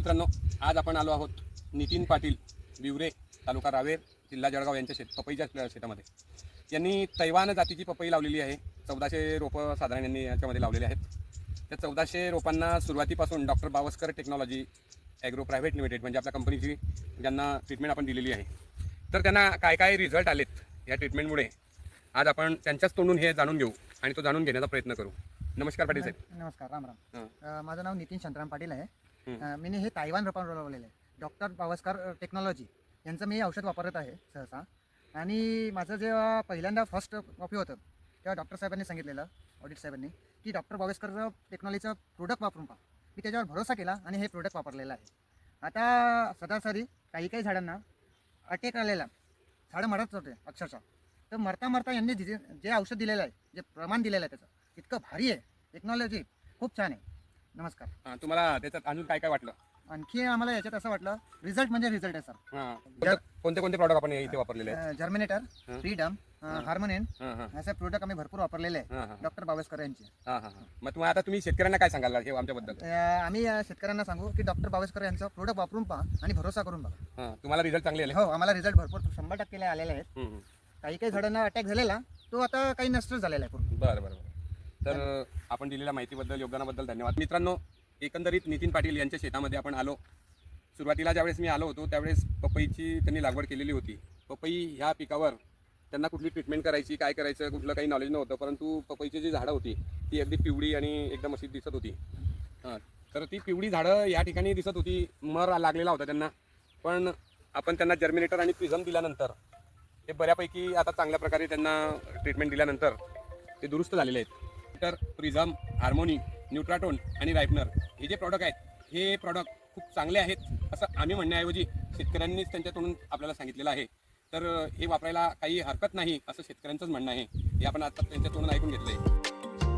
मित्रांनो आज आपण आलो आहोत नितीन पाटील विवरे तालुका रावेर जिल्हा जळगाव यांच्या शेत पपईच्या शेतामध्ये. यांनी तैवान जातीची पपई लावलेली आहे. चौदाशे रोपं साधारण यांनी याच्यामध्ये लावलेले आहेत. त्या चौदाशे रोपांना सुरुवातीपासून doctor Bawaskar technology agro private limited म्हणजे आपल्या कंपनीची ज्यांना ट्रीटमेंट आपण दिलेली आहे. तर त्यांना काय काय रिझल्ट आलेत या ट्रीटमेंटमुळे आज आपण त्यांच्याच तोंडून हे जाणून घेऊ आणि तो जाणून घेण्याचा प्रयत्न करू. नमस्कार पाटील साहेब. नमस्कार राम राम. माझं नाव नितीन शांताराम पाटील आहे. मी हे तायवान रोपान लावलेलं आहे. डॉक्टर बावस्कर टेक्नॉलॉजी यांचं मी औषध वापरत आहे सहसा. आणि माझं जेव्हा पहिल्यांदा फर्स्ट कॉपी होतं तेव्हा डॉक्टर साहेबांनी सांगितलेलं ऑडिट साहेबांनी की डॉक्टर बावेस्करचं टेक्नॉलॉजीचं प्रोडक्ट वापरून पहा. मी त्याच्यावर भरोसा केला आणि हे प्रोडक्ट वापरलेलं आहे. आता सदासरी काही काही झाडांना अटॅक आलेला झाडं मरत होते अक्षरशः. तर मरता मरता यांनी जे जे औषध दिलेलं आहे जे प्रमाण दिलेलं आहे त्याचं इतकं भारी आहे. टेक्नॉलॉजी खूप छान आहे. नमस्कार. हां, तुम्हाला त्याच्यात अजून काय काय वाटलं? आणखी आम्हाला याच्यात असं वाटलं रिझल्ट म्हणजे रिझल्ट आहे सर हां कोणते- कोणते प्रॉडक्ट आपण इथे वापरलेले आहेत? जर्मिनेटर हं. फ्रीडम. हार्मोनियन हां. हां असे प्रोडक्ट आम्ही भरपूर वापरलेले आहे हां हां. डॉक्टर बावस्कर यांचे. हां हां हां. मग तुम्हाला आता तुम्ही शेतकऱ्यांना काय सांगाल हे आमच्याबद्दल? अ, आम्ही शेतकऱ्यांना सांगू की डॉक्टर बावस्कर यांचं प्रोडक्ट वापरून पहा आणि भरोसा करून बघा. हां तुम्हाला रिझल्ट चांगले आले? हो आम्हाला रिझल्ट भरपूर शंभर टक्के आलेले आहेत. काही काही झाडांना अटॅक झालेला तो आता काही नष्ट झालेला आहे पूर्ण. बरं बरं बरं. तर आपण दिलेल्या माहितीबद्दल योगदानाबद्दल धन्यवाद. मित्रांनो एकंदरीत नितीन पाटील यांच्या शेतामध्ये आपण आलो. सुरुवातीला ज्यावेळेस मी आलो होतो त्यावेळेस पपईची त्यांनी लागवड केलेली होती. पपई ह्या पिकावर त्यांना कुठली ट्रीटमेंट करायची काय करायचं कुठलं काही नॉलेज नव्हतं परंतु पपईची जी झाडं होती ती अगदी पिवळी आणि एकदम अशी दिसत होती. हां तर ती पिवळी झाडं या ठिकाणी दिसत होती मर लागलेला होता त्यांना. पण आपण त्यांना जर्मिनेटर आणि प्रिझम दिल्यानंतर ते बऱ्यापैकी आता चांगल्या प्रकारे त्यांना ट्रीटमेंट दिल्यानंतर ते दुरुस्त झालेले आहेत. तर प्रिझम हार्मोनी न्यूट्राटोन आणि रायपनर हे जे प्रॉडक्ट आहेत हे प्रॉडक्ट खूप चांगले आहेत असं आम्ही म्हणण्याऐवजी शेतकऱ्यांनीच त्यांच्याकडून आपल्याला सांगितलेलं आहे. तर हे वापरायला काही हरकत नाही असं शेतकऱ्यांचंच म्हणणं आहे. हे आपण आता त्यांच्या तोंडून ऐकून घेतलं आहे